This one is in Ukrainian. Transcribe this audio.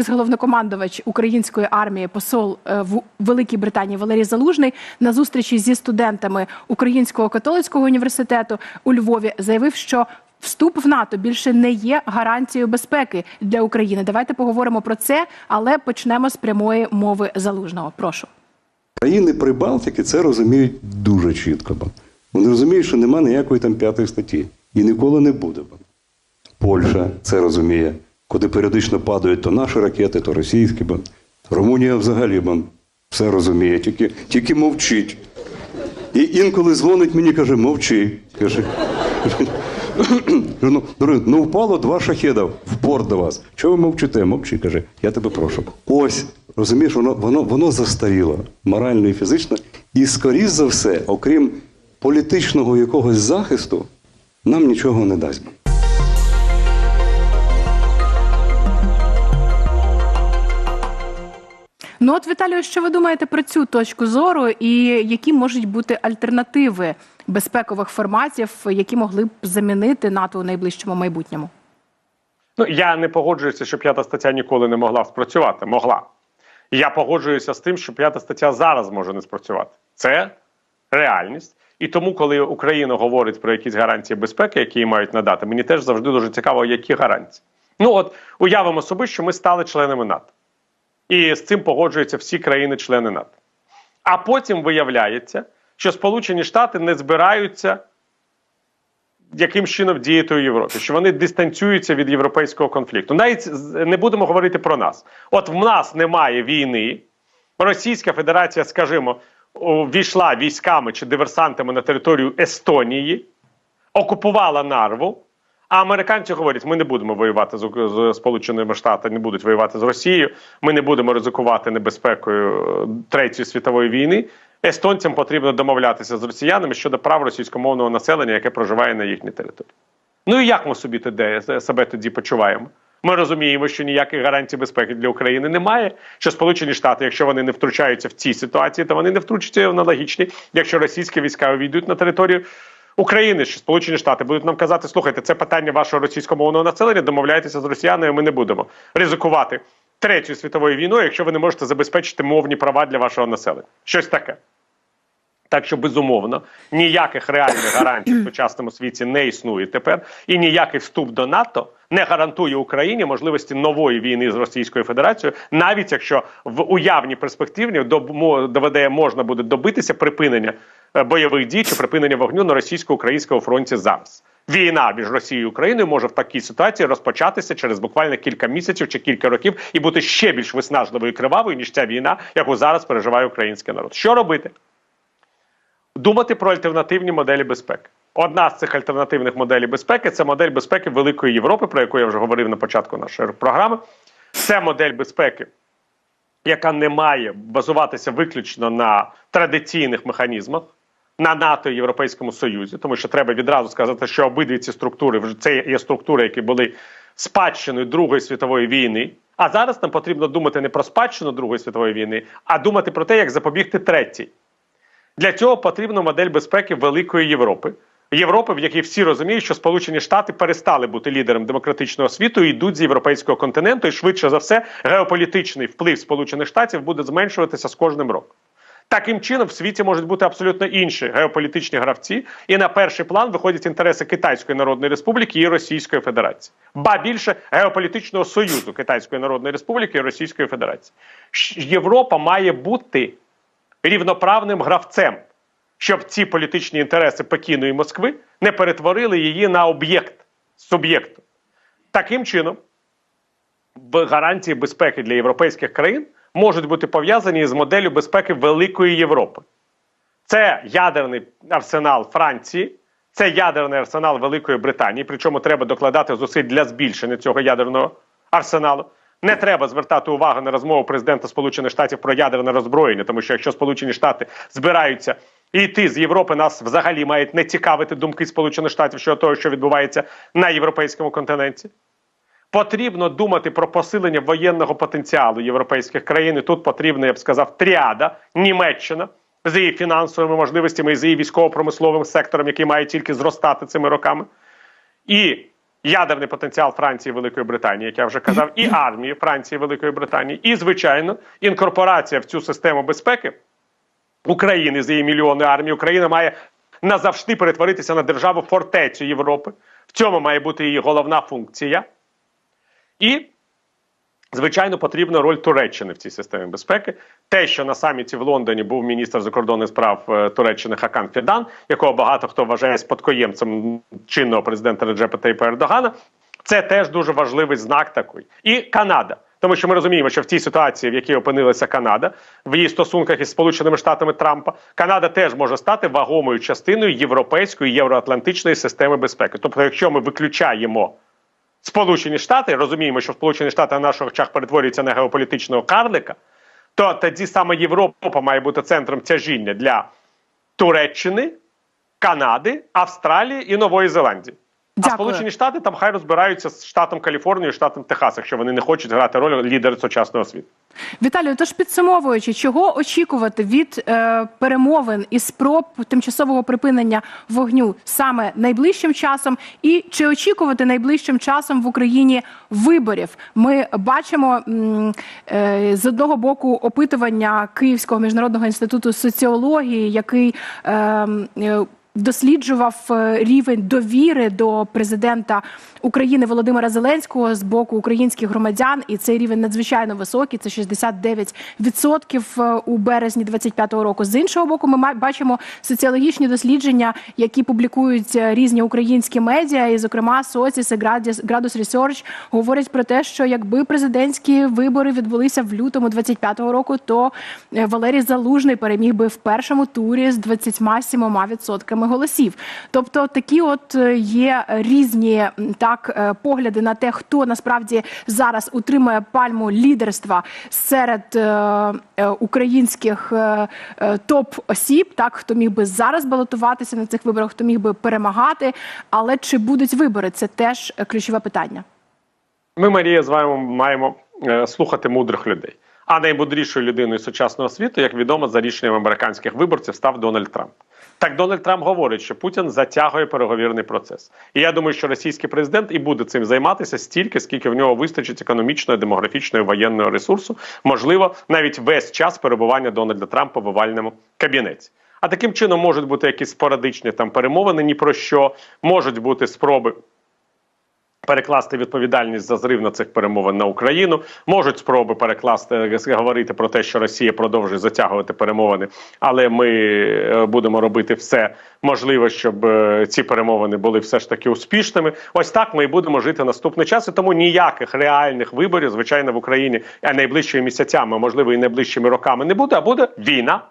екс-головнокомандувач української армії, посол е, в Великій Британії Валерій Залужний на зустрічі зі студентами Українського католицького університету у Львові заявив, що вступ в НАТО більше не є гарантією безпеки для України. Давайте поговоримо про це, але почнемо з прямої мови залужного. Прошу. Країни Прибалтики це розуміють дуже чітко. Вони розуміють, що нема ніякої там п'ятої статті. І ніколи не буде. Польща це розуміє, куди періодично падають то наші ракети, то російські. Румунія взагалі все розуміє, тільки, тільки мовчить. І інколи дзвонить мені каже, мовчи. Каже, ну, ну впало два шахеда в порт до вас. Чого ви мовчите? Мовчи, каже, я тебе прошу. Ось, розумієш, воно, воно, воно застаріло морально і фізично. І скоріш за все, окрім політичного якогось захисту, нам нічого не дасть. Ну от Віталію, що ви думаєте про цю точку зору, і які можуть бути альтернативи безпекових форматів, які могли б замінити НАТО у найближчому майбутньому? Ну я не погоджуюся, що п'ята стаття ніколи не могла спрацювати. Могла. Я погоджуюся з тим, що п'ята стаття зараз може не спрацювати. Це реальність. І тому, коли Україна говорить про якісь гарантії безпеки, які їй мають надати, мені теж завжди дуже цікаво, які гарантії. Ну от уявимо собі, що ми стали членами НАТО. І з цим погоджуються всі країни-члени НАТО. А потім виявляється, що Сполучені Штати не збираються яким чином діяти у Європі, що вони дистанціюються від європейського конфлікту. Навіть не будемо говорити про нас. От в нас немає війни. Російська Федерація, скажімо, о, війшла військами чи диверсантами на територію Естонії, окупувала нарву. А американці говорять: ми не будемо воювати з, з Сполученими Штатами, не будуть воювати з Росією. Ми не будемо ризикувати небезпекою е, третьої світової війни. Естонцям потрібно домовлятися з росіянами щодо прав російськомовного населення, яке проживає на їхній території. Ну і як ми собі тоді, себе тоді почуваємо? Ми розуміємо, що ніяких гарантій безпеки для України немає. Що Сполучені Штати, якщо вони не втручаються в цій ситуації, то вони не втручаться в аналогічні, якщо російські війська увійдуть на територію України, що Сполучені Штати будуть нам казати, слухайте, це питання вашого російськомовного населення, домовляйтеся з росіянами, ми не будемо ризикувати третьою світовою війною, якщо ви не можете забезпечити мовні права для вашого населення. Щось таке. Так що безумовно ніяких реальних гарантій в сучасному світі не існує тепер, і ніякий вступ до НАТО не гарантує Україні можливості нової війни з Російською Федерацією, навіть якщо в уявній перспективі доведе можна буде добитися припинення е, бойових дій чи припинення вогню на російсько-українському фронті зараз. Війна між Росією і Україною може в такій ситуації розпочатися через буквально кілька місяців чи кілька років і бути ще більш виснажливою і кривавою ніж ця війна, яку зараз переживає український народ. Що робити? Думати про альтернативні моделі безпеки. Одна з цих альтернативних моделей безпеки це модель безпеки Великої Європи, про яку я вже говорив на початку нашої програми. Це модель безпеки, яка не має базуватися виключно на традиційних механізмах, на НАТО і Європейському Союзі, тому що треба відразу сказати, що обидві ці структури це є структури, які були спадщиною Другої світової війни. А зараз нам потрібно думати не про спадщину Другої світової війни, а думати про те, як запобігти третій. Для цього потрібна модель безпеки Великої Європи. Європи, в якій всі розуміють, що Сполучені Штати перестали бути лідером демократичного світу і йдуть з європейського континенту, і швидше за все, геополітичний вплив Сполучених Штатів буде зменшуватися з кожним роком. Таким чином, в світі можуть бути абсолютно інші геополітичні гравці, і на перший план виходять інтереси Китайської Народної Республіки і Російської Федерації, ба більше геополітичного союзу Китайської Народної Республіки і Російської Федерації. Європа має бути рівноправним гравцем, щоб ці політичні інтереси Пекіну і Москви не перетворили її на об'єкт суб'єкту. Таким чином, гарантії безпеки для європейських країн можуть бути пов'язані з моделлю безпеки Великої Європи. Це ядерний арсенал Франції, це ядерний арсенал Великої Британії. Причому треба докладати зусиль для збільшення цього ядерного арсеналу. Не треба звертати увагу на розмову президента Сполучених Штатів про ядерне роззброєння, тому що якщо Сполучені Штати збираються йти з Європи, нас взагалі мають не цікавити думки Сполучених Штатів щодо того, що відбувається на європейському континенті. Потрібно думати про посилення воєнного потенціалу європейських країн. І тут потрібна, я б сказав, тріада Німеччина з її фінансовими можливостями і з її військово-промисловим сектором, який має тільки зростати цими роками. І ядерний потенціал Франції Великої Британії, як я вже казав, і армії Франції Великої Британії, і звичайно, інкорпорація в цю систему безпеки України з її мільйони армії. Україна має назавжди перетворитися на державу фортецю Європи. В цьому має бути її головна функція. І Звичайно, потрібна роль Туреччини в цій системі безпеки. Те, що на саміті в Лондоні був міністр закордонних справ е, Туреччини Хакан Фідан, якого багато хто вважає спадкоємцем чинного президента Реджепа Тейпа Ердогана, це теж дуже важливий знак такий. І Канада. Тому що ми розуміємо, що в цій ситуації, в якій опинилася Канада, в її стосунках із Сполученими Штатами Трампа, Канада теж може стати вагомою частиною європейської євроатлантичної системи безпеки. Тобто, якщо ми виключаємо Сполучені Штати, розуміємо, що Сполучені Штати на наших очах перетворюються на геополітичного карлика, то тоді саме Європа має бути центром тяжіння для Туреччини, Канади, Австралії і Нової Зеландії. А Сполучені Штати там хай розбираються з штатом Каліфорнії штатом Техас, якщо вони не хочуть грати роль лідера сучасного світу. Віталію, тож підсумовуючи, чого очікувати від е, перемовин і спроб тимчасового припинення вогню саме найближчим часом, і чи очікувати найближчим часом в Україні виборів? Ми бачимо е, з одного боку опитування Київського міжнародного інституту соціології, який е, е, досліджував е, рівень довіри до президента України Володимира Зеленського з боку українських громадян, і цей рівень надзвичайно високий. Це 69% е, у березні 25-го року. З іншого боку, ми бачимо соціологічні дослідження, які публікують е, різні українські медіа, і, зокрема, Соціс і Градус Research говорять про те, що якби президентські вибори відбулися в лютому 25-го року, то Валерій Залужний переміг би в першому турі з 27% голосів. Тобто такі от е, є різні так е, погляди на те, хто насправді зараз утримує пальму лідерства серед е, українських е, топ-осіб, так хто міг би зараз балотуватися на цих виборах, хто міг би перемагати. Але чи будуть вибори? Це теж ключове питання. Ми, Марія, з вами маємо слухати мудрих людей. А наймудрішою людиною сучасного світу, як відомо, за рішенням американських виборців став Дональд Трамп. Так Дональд Трамп говорить, що Путін затягує переговірний процес. І я думаю, що російський президент і буде цим займатися стільки, скільки в нього вистачить економічного, демографічного і воєнного ресурсу, можливо, навіть весь час перебування Дональда Трампа в овальному кабінеті. А таким чином можуть бути якісь спорадичні там перемовини, ні про що, можуть бути спроби перекласти відповідальність за зрив на цих перемовин на Україну. Можуть спроби перекласти е, говорити про те, що Росія продовжує затягувати перемовини, але ми е, будемо робити все можливе, щоб е, ці перемовини були все ж таки успішними. Ось так ми і будемо жити наступний час. І тому ніяких реальних виборів, звичайно, в Україні а найближчими місяцями, можливо і найближчими роками не буде. А буде війна.